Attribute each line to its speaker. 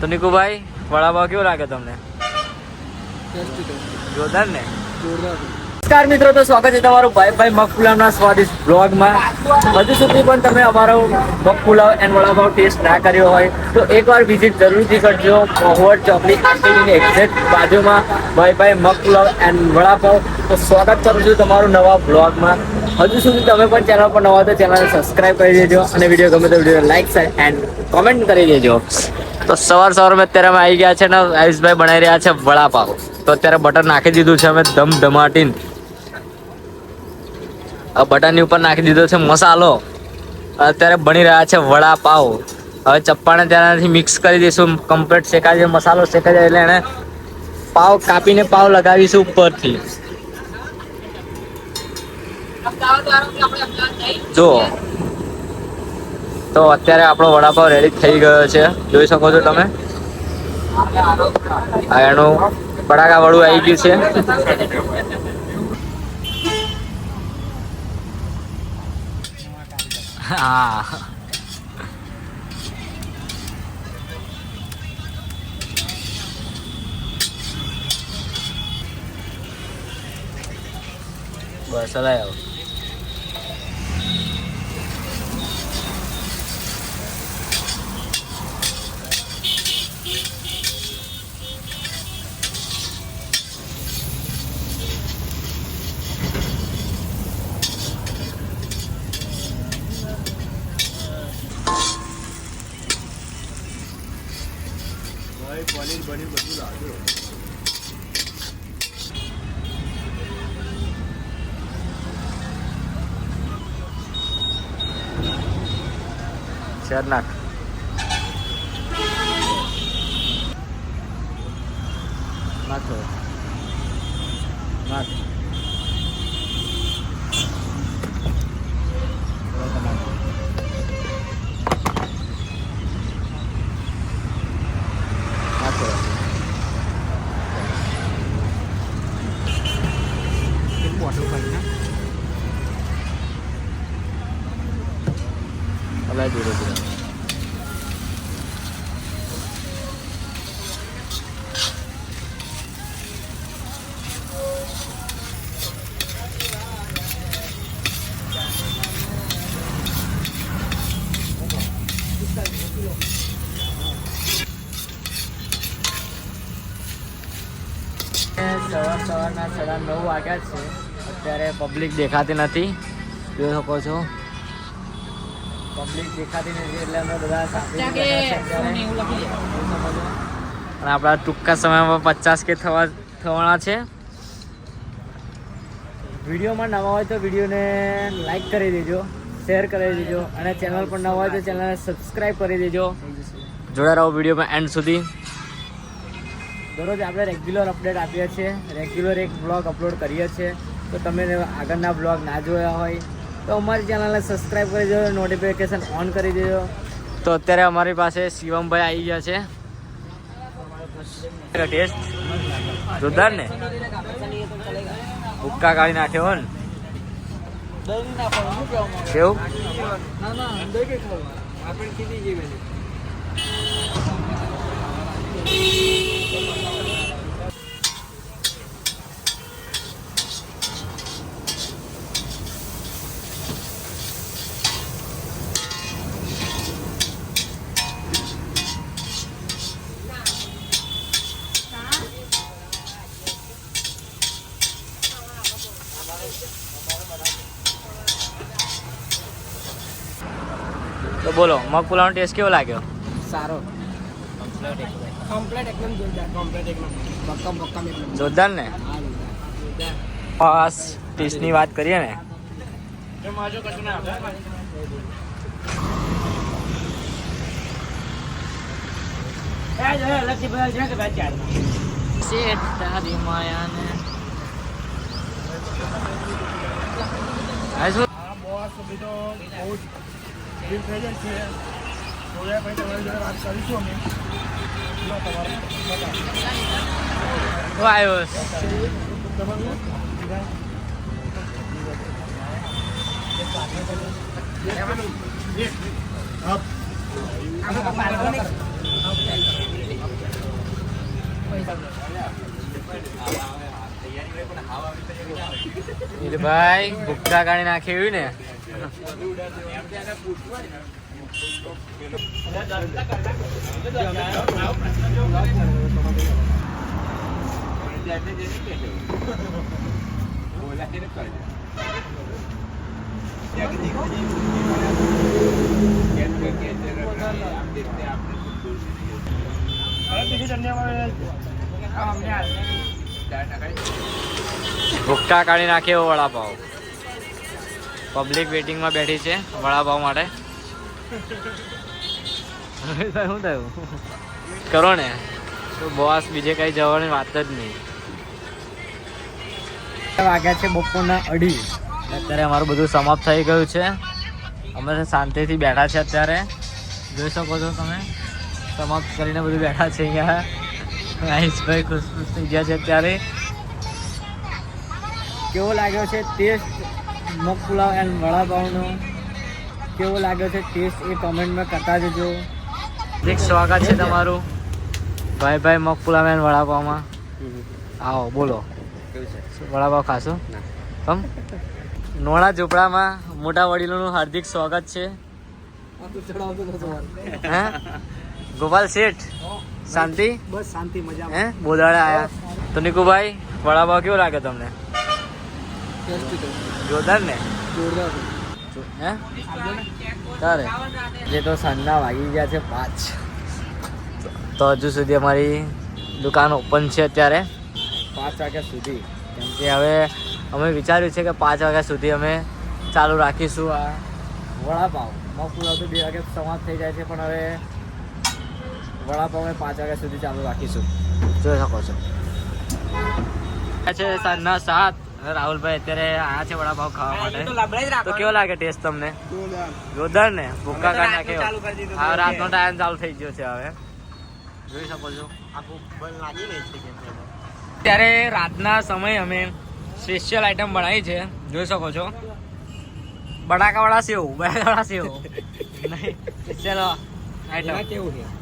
Speaker 1: તો નિકુભાઈ વડાપાવ કેવો લાગે તમને? જોરદાર ને? નમસ્કાર મિત્રો તો સ્વાગત છે તમારું ભાઈ ભાઈ મગપુલાવ ના સ્વાદિષ્ટ બ્લોગમાં હજુ સુધી પણ તમે અમારો મગપુલાવ એન્ડ વડાપાવ ટેસ્ટ ના કર્યો હોય તો એકવાર વિઝિટ જરૂરથી કરજો. મહુવડ ચોકડી આંટીની એક્ઝેક્ટ બાજુમાં ભાઈ ભાઈ મગપુલાવ એન્ડ વડાપાવ. તો સ્વાગત કરું છું તમારું નવા બ્લોગમાં હજુ સુધી તમે પણ ચેનલ પર નવા તો ચેનલને સબસ્ક્રાઇબ કરી દેજો અને વીડિયો ગમે તો વીડિયો લાઈક એન્ડ કોમેન્ટ કરી દેજો. તો સવાર સવારમાં અત્યારે અમે આવી ગયા છે ને આયુષભાઈ બનાવી રહ્યા છે વડાપાવ. તો અત્યારે બટર નાખી દીધું છે અમે ધમ ધમાટીન. આ બટરની ઉપર નાખી દીધો છે મસાલો. અત્યારે બની રહ્યા છે વડાપાવ. હવે ચપ્પાને ત્યાંથી મિક્સ કરી દઈશું કમ્પ્લીટ શેકાઈ જાય મસાલો શેકાઈ જાય એટલે એને પાવ કાપીને પાવ લગાવીશું ઉપરથી. જો તો અત્યારે આપણો વડાપાવ રેડી થઈ ગયો છે. જોઈ શકો છો તમે. એનું બટાકા વડું આવી ગયું છે. હા. બસ હલાય આવો શેર નાખ નાખો નાખ નાખો હલાય ધીરે ધીરે સવાર સવારના સાડા નવ વાગ્યા છે અત્યારે પબ્લિક દેખાતી નથી. જોઈ શકો છો. પબ્લિક દેખાતી નથી એટલે અમે બધા. અને આપણા ટૂંકા સમયમાં પચાસ કે થવા થવાના છે. વિડીયોમાં નવા હોય તો વિડીયોને લાઈક કરી દેજો શેર કરી દેજો અને ચેનલ પર નવા હોય તો ચેનલને સબસ્ક્રાઈબ કરી દેજો. જોડા રહો વિડીયોમાં એન્ડ સુધી. દરરોજ આપણે રેગ્યુલર અપડેટ આપીએ છીએ. રેગ્યુલર એક બ્લોગ અપલોડ કરીએ છીએ. તો તમે આગળના બ્લોગ ના જોયા હોય તો અમારી ચેનલને સબસ્ક્રાઈબ કરી દેજો નોટિફિકેશન ઓન કરી દેજો. તો અત્યારે અમારી પાસે શિવમભાઈ આવી ગયા છે. ટેસ્ટ જોરદાર ને? હુક્કા કાઢી નાખ્યો ને. કેવું? બોલો મગ પુલાવનો ટેસ્ટ કેવો લાગ્યો?
Speaker 2: સારો. કમ્પ્લેટ એકદમ. જોરદાર.
Speaker 1: ને? બસ ટેસ્ટની વાત કરીએ ને. શેઠ તારી માયાને. આ
Speaker 3: બોસ બીજો બહુ બિલ પ્રેઝન્ટ છે જોયા ભાઈ તમારી જોડે વાત કરીશું અમે વાયરસ પૈસા
Speaker 1: ભાઈ ભૂખતા કાઢી નાખ્યું ને
Speaker 3: અરે ટિકિટ અન્યમાં
Speaker 1: કાઢી નાખે એવો વડાપાવ. પબ્લિક વેટિંગમાં બેઠી છે વડાપાવ માટે. શું થયું કરો ને. તો બોસ બીજે કઈ જવાની વાત જ નહીં. વાગ્યા છે બપોરના અઢી. અત્યારે અમારું બધું સમાપ્ત થઈ ગયું છે. અમે શાંતિથી બેઠા છે અત્યારે. જોઈ શકો છો તમે. સમાપ્ત કરીને બધું બેઠા છે અહીંયા. આયુષભાઈ ખુશ ખુશ થઈ ગયા છે અત્યારે. કેવો લાગ્યો છે ટેસ્ટ મગ પુલાવ એન્ડ વડાપાઉનો કેવો લાગ્યો છે ટેસ્ટ એ કોમેન્ટમાં કરતા જજો. એક સ્વાગત છે તમારું. ભાઈ ભાઈ મગ પુલાવ એન્ડ વડાપાવમાં. આવો બોલો. વડાપાવ ખાશો? કમ નોળા ઝૂંપડામાં મોટા વડીલોનું હાર્દિક સ્વાગત છે. હે? ગોપાલ શેઠ શાંતિ?
Speaker 2: બસ શાંતિ મજા
Speaker 1: હે બોદાડે આયા. તો નિકુભાઈ વડાપાવ કેવો લાગે તમને? જોરદાર ને?
Speaker 2: જોરદાર.
Speaker 1: હે? તારે? જે તો સાંજના વાગી ગયા છે પાંચ. તો હજુ સુધી અમારી દુકાન ઓપન છે અત્યારે. પાંચ વાગ્યા સુધી. કેમ કે હવે અમે વિચાર્યું છે કે પાંચ વાગ્યા સુધી અમે ચાલુ રાખીશું આ વડાપાવ. મગપુલાવ તો બે વાગે સમાપ્ત થઈ જાય છે પણ હવે વડાપાવ અમે પાંચ વાગ્યા સુધી ચાલુ રાખીશું. જોઈ શકો છો. છે સાંજના સાત. રાહુલભાઈ અત્યારે આયા છે વડાપાવ ખાવા માટે. તો કેવો લાગે ટેસ્ટ તમને? જોરદાર. ને? ભૂક્કા
Speaker 2: કરી નાખ્યો
Speaker 1: હા રાતનો ટાઈમ ચાલુ થઈ ગયો છે હવે. જોઈ શકો છો. ત્યારે રાતના સમયે અમે સ્પેશિયલ આઈટમ બનાવી છે. જોઈ શકો છો. બટાકાવાળા સેવ બટાકાવાળા સેવ. નહીં સ્પેશિયલ આઈટમ
Speaker 2: કેવું છે?